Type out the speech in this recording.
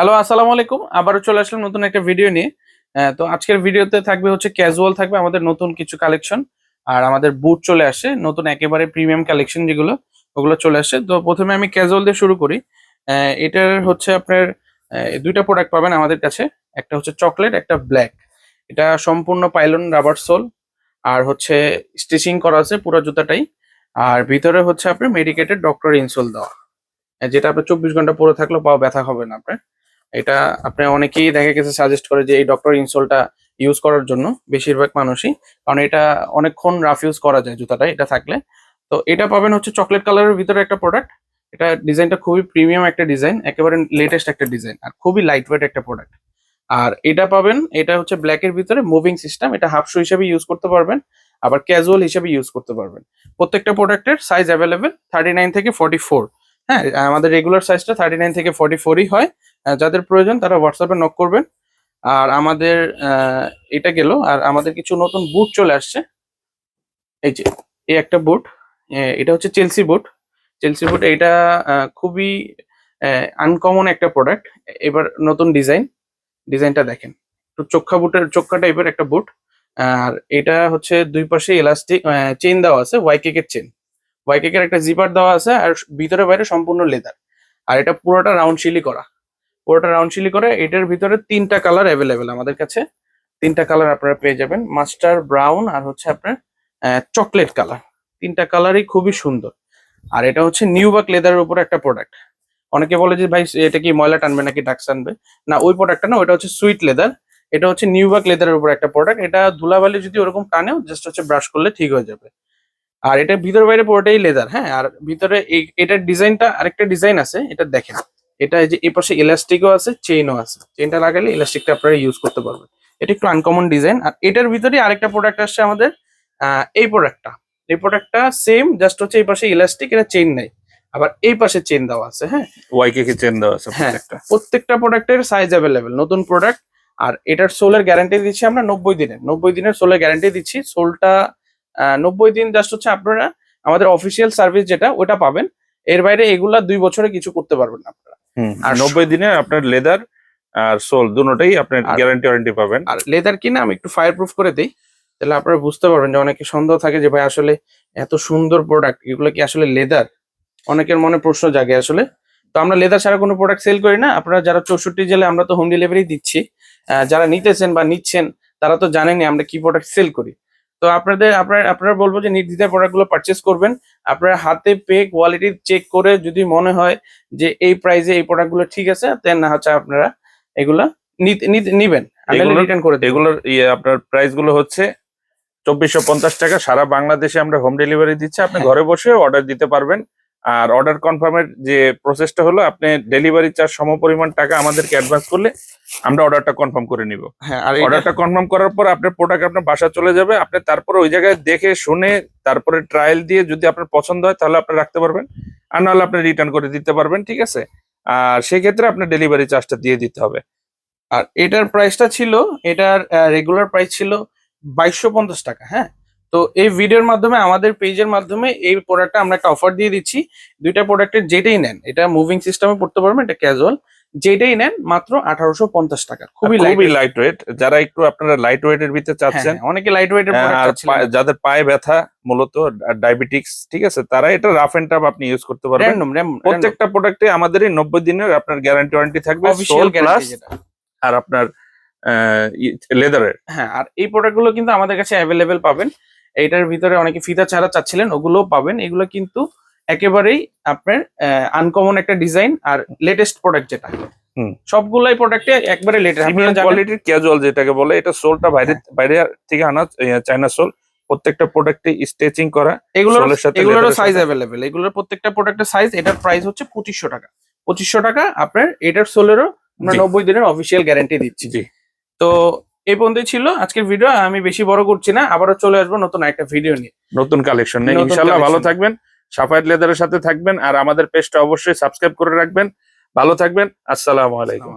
Hello আসসালামু আলাইকুম। আবারও চলে আসলাম নতুন একটা ভিডিও নিয়ে। তো আজকের ভিডিওতে থাকবে হচ্ছে ক্যাজুয়াল থাকবে আমাদের নতুন কিছু কালেকশন আর আমাদের বুট চলে আসে, নতুন একেবারে প্রিমিয়াম কালেকশন যেগুলো, ওগুলো চলে আসে। তো প্রথমে আমি ক্যাজুয়াল দিয়ে শুরু করি। এটার হচ্ছে আপনার দুইটা প্রোডাক্ট পাবেন আমাদের কাছে। একটা হচ্ছে চকলেট একটা ব্ল্যাক এটা সম্পূর্ণ পাইলন রাবার সোল আর হচ্ছে স্টিচিং করা আছে পুরো জুতাটাই। আর ভিতরে হচ্ছে আপনার মেডিকেটেড ডক্টর ইনসোল দেওয়া। যেটা আপনার চব্বিশ ঘণ্টা পরে থাকলেও পাও ব্যথা হবে না আপনার। এটা আপনি অনেকেই দেখা গেছে সাজেস্ট করে যে এই ডক্টর ইনসোলটা ইউজ করার জন্য, বেশিরভাগ মানুষই। কারণ এটা অনেকক্ষণ রাফ ইউজ করা যায় জুতাটা, এটা থাকলে। তো এটা পাবেন হচ্ছে চকলেট কালারের ভিতরে একটা প্রোডাক্ট এটা ডিজাইনটা খুবই প্রিমিয়াম একটা ডিজাইন একেবারে লেটেস্ট একটা ডিজাইন আর খুবই লাইট ওয়েট একটা প্রোডাক্ট আর এটা পাবেন, এটা হচ্ছে ব্ল্যাকের ভিতরে মুভিং সিস্টেম এটা হাফ শু হিসেবে ইউজ করতে পারবেন, আবার ক্যাজুয়াল হিসেবে ইউজ করতে পারবেন। প্রত্যেকটা প্রোডাক্টের সাইজ অ্যাভেলেবেল থার্টি নাইন থেকে ফর্টি ফোর হ্যাঁ আমাদের রেগুলার সাইজটা থার্টি নাইন থেকে ফর্টি ফোরই হয়। যাদের প্রয়োজন তারা হোয়াটসঅ্যাপে নক করবেন। আর আমাদের এটা গেল, আর আমাদের কিছু নতুন বুট চলে আসছে। এই যে, এই একটা বুট এটা হচ্ছে চেলসি বুট চেলসি বুট এটা খুবই আনকমন একটা প্রোডাক্ট এবার নতুন ডিজাইন ডিজাইনটা দেখেন। তো চোখা বুটের চোখা টাইপের একটা বুট আর এটা হচ্ছে দুই পাশে ইলাস্টিক চেন দেওয়া আছে ওয়াইকেকের চেন ওয়াইকেকের একটা জিপার দেওয়া আছে, আর ভিতরে বাইরে সম্পূর্ণ লেদার আর এটা পুরোটা রাউন্ড শিলি করা। পুরোটা রাউন্ড শিলি করে, এটার ভিতরে তিনটা কালার অ্যাভেলেবেল আমাদের কাছে। তিনটা কালার আপনারা পেয়ে যাবেন। মাস্টার ব্রাউন আর হচ্ছে আপনার চকলেট কালার তিনটা কালারই খুবই সুন্দর। আর এটা হচ্ছে নিউবাক লেদারের উপর একটা প্রোডাক্ট অনেকে বলে যে, ভাই, এটা কি ময়লা টানবে নাকি ডাক্স আনবে না, ওই প্রোডাক্টটা না ওটা হচ্ছে সুইট লেদার এটা হচ্ছে নিউবাক লেদারের উপর একটা প্রোডাক্ট এটা ধুলাবালি যদি ওরকম টানেও জাস্ট হচ্ছে ব্রাশ করলে ঠিক হয়ে যাবে। আর এটা ভিতরে বাইরে পুরোটাই লেদার হ্যাঁ? আর ভিতরে এটার ডিজাইনটা আরেকটা ডিজাইন আছে, এটা দেখেন। এটা এই যে এই পাশে ইলাস্টিকও আছে চেইনও আছে। চেইনটা লাগালে ইলাস্টিকটা আপনারা ইউজ করতে পারবেন। এটা একটু আনকমন ডিজাইন আর এটার ভিতরে আরেকটা প্রোডাক্ট আসছে আমাদের এই প্রোডাক্টটা এই প্রোডাক্টটা সেম জাস্ট হচ্ছে এই পাশে ইলাস্টিক এটা চেইন নেই। আবার এই পাশে চেইন দেওয়া আছে হ্যাঁ? ওয়াইকে কি চেন দেওয়া আছে হ্যাঁ। প্রত্যেকটা। প্রত্যেকটা প্রোডাক্টের সাইজ অ্যাভেলেবেল নতুন প্রোডাক্ট আর এটার সোলের গ্যারান্টি দিচ্ছি আমরা নব্বই দিনের। নব্বই দিনের সোলের গ্যারান্টি দিচ্ছি। সোলটা নব্বই দিন জাস্ট হচ্ছে আপনারা আমাদের অফিসিয়াল সার্ভিস যেটা ওটা পাবেন। এর বাইরে এগুলা দুই বছরে কিছু করতে পারবেন না আপনারা। আর নব্বই দিনে আপনার লেদার আর সোল দুটোটাই আপনার গ্যারান্টি ওয়ারেন্টি পাবেন। আর লেদার কিনা আমি একটু ফায়ার প্রুফ করে দিই তাহলে আপনারা বুঝতে পারবেন যে অনেকে সন্দেহ থাকে যে ভাই আসলে এত সুন্দর প্রোডাক্ট এগুলো কি আসলে লেদার অনেকের মনে প্রশ্ন জাগে আসলে। তো আমরা লেদার ছাড়া কোনো প্রোডাক্ট সেল করি না। আপনারা যারা চৌষট্টি জেলে আমরা তো হোম ডেলিভারি দিচ্ছি যারা নিতেছেন বা নিচ্ছেন তারা তো জানেনই আমরা কি প্রোডাক্ট সেল করি। তো আপনাদের আপনার আপনারা বলব যে নির্দ্বিধায় প্রোডাক্টগুলো পারচেস করবেন। আপনারা হাতে পে কোয়ালিটি চেক করে যদি মনে হয় যে এই প্রাইসে এই প্রোডাক্টগুলো ঠিক আছে তেন না হচ্ছে আপনারা এগুলো নিবেন। রিটার্ন করে দেবো। এগুলোর ইয়ে আপনার প্রাইসগুলো হচ্ছে চব্বিশশো পঞ্চাশ টাকা। সারা বাংলাদেশে আমরা হোম ডেলিভারি দিচ্ছি। আপনি হ্যাঁ। ঘরে বসে অর্ডার দিতে পারবেন। আর অর্ডার কনফার্মের যে প্রসেসটা হলো আপনি ডেলিভারি চার্জ সম পরিমাণ টাকা আমাদেরকে অ্যাডভান্স করলে আমরা অর্ডারটা কনফার্ম করে নিব। হ্যাঁ আর অর্ডারটা কনফার্ম করার পর আপনার প্রোডাক্ট আপনার বাসা চলে যাবে আপনি তারপরে ওই জায়গায় দেখে শুনে তারপরে ট্রায়াল দিয়ে যদি আপনার পছন্দ হয় তাহলে আপনি রাখতে পারবেন। আর নাহলে আপনি রিটার্ন করে দিতে পারবেন ঠিক আছে? আর সেই ক্ষেত্রে আপনার ডেলিভারি চার্জটা দিয়ে দিতে হবে। আর এটার প্রাইসটা ছিল এটার রেগুলার প্রাইস ছিল বাইশশো পঞ্চাশ টাকা হ্যাঁ? তো এই ভিডিওর মাধ্যমে আমাদের পেজের মাধ্যমে এই প্রোডাক্টটা আমরা একটা অফার দিয়ে দিচ্ছি। দুইটা প্রোডাক্টের যেটাই নেন এটা মুভিং সিস্টেমে পড়তে পারবেন এটা ক্যাজুয়াল যেটাই নেন মাত্র আঠারোশো পঞ্চাশ টাকা। খুবই খুবই লাইট ওয়েট যারা একটু আপনারা লাইট ওয়েট এর ভিতরে চাচ্ছেন অনেকে লাইট আর যাদের পায়ে ব্যথা মূলত ডায়াবেটিক্স ঠিক আছে তারা এটা রাফ এন্ড টাফ আপনি ইউজ করতে পারবেন। প্রত্যেকটা প্রোডাক্টে আমাদের এই নব্বই দিনের আপনার গ্যারান্টি ওয়ারেন্টি থাকবে আর আপনার লেদারের হ্যাঁ আর এই প্রোডাক্টগুলো কিন্তু আমাদের কাছে অ্যাভেলেবেল পাবেন। এইটার ভিতরে অনেকে ফিতা ছাড়া চাচ্ছিলেন ওগুলো পাবেন এগুলো কিন্তু একেবারেই আপনার আনকমন একটা ডিজাইন আর লেটেস্ট প্রোডাক্ট যেটা হুম। সবগুলাই প্রোডাক্টে একবারে লেটেস্ট কোয়ালিটির ক্যাজুয়াল যেটাকে বলে এটা সোলটা বাইরে হ্যাঁ। বাইরে থেকে আনা চাইনা সোল প্রত্যেকটা প্রোডাক্টে স্টেচিং করা এগুলোর এর সাইজ। অ্যাভেলেবেল এগুলোর প্রত্যেকটা প্রোডাক্টের সাইজ এটার প্রাইস হচ্ছে পঁচিশশো টাকা পঁচিশশো টাকা আপনার এটার সোলেরও আমরা। নব্বই দিনের অফিসিয়াল গ্যারান্টি দিচ্ছি জি তো এই পর্যন্তই ছিল আজকের ভিডিও আমি বেশি বড় করছি না আবারও চলে আসব নতুন একটা ভিডিও নিয়ে। নতুন কালেকশন নিয়ে। ইনশাল্লাহ ভালো। থাকবেন সাফায়াত লেদারের সাথে থাকবেন আর আমাদের পেজটা অবশ্যই সাবস্ক্রাইব করে রাখবেন। ভালো থাকবেন আসসালামু আলাইকুম।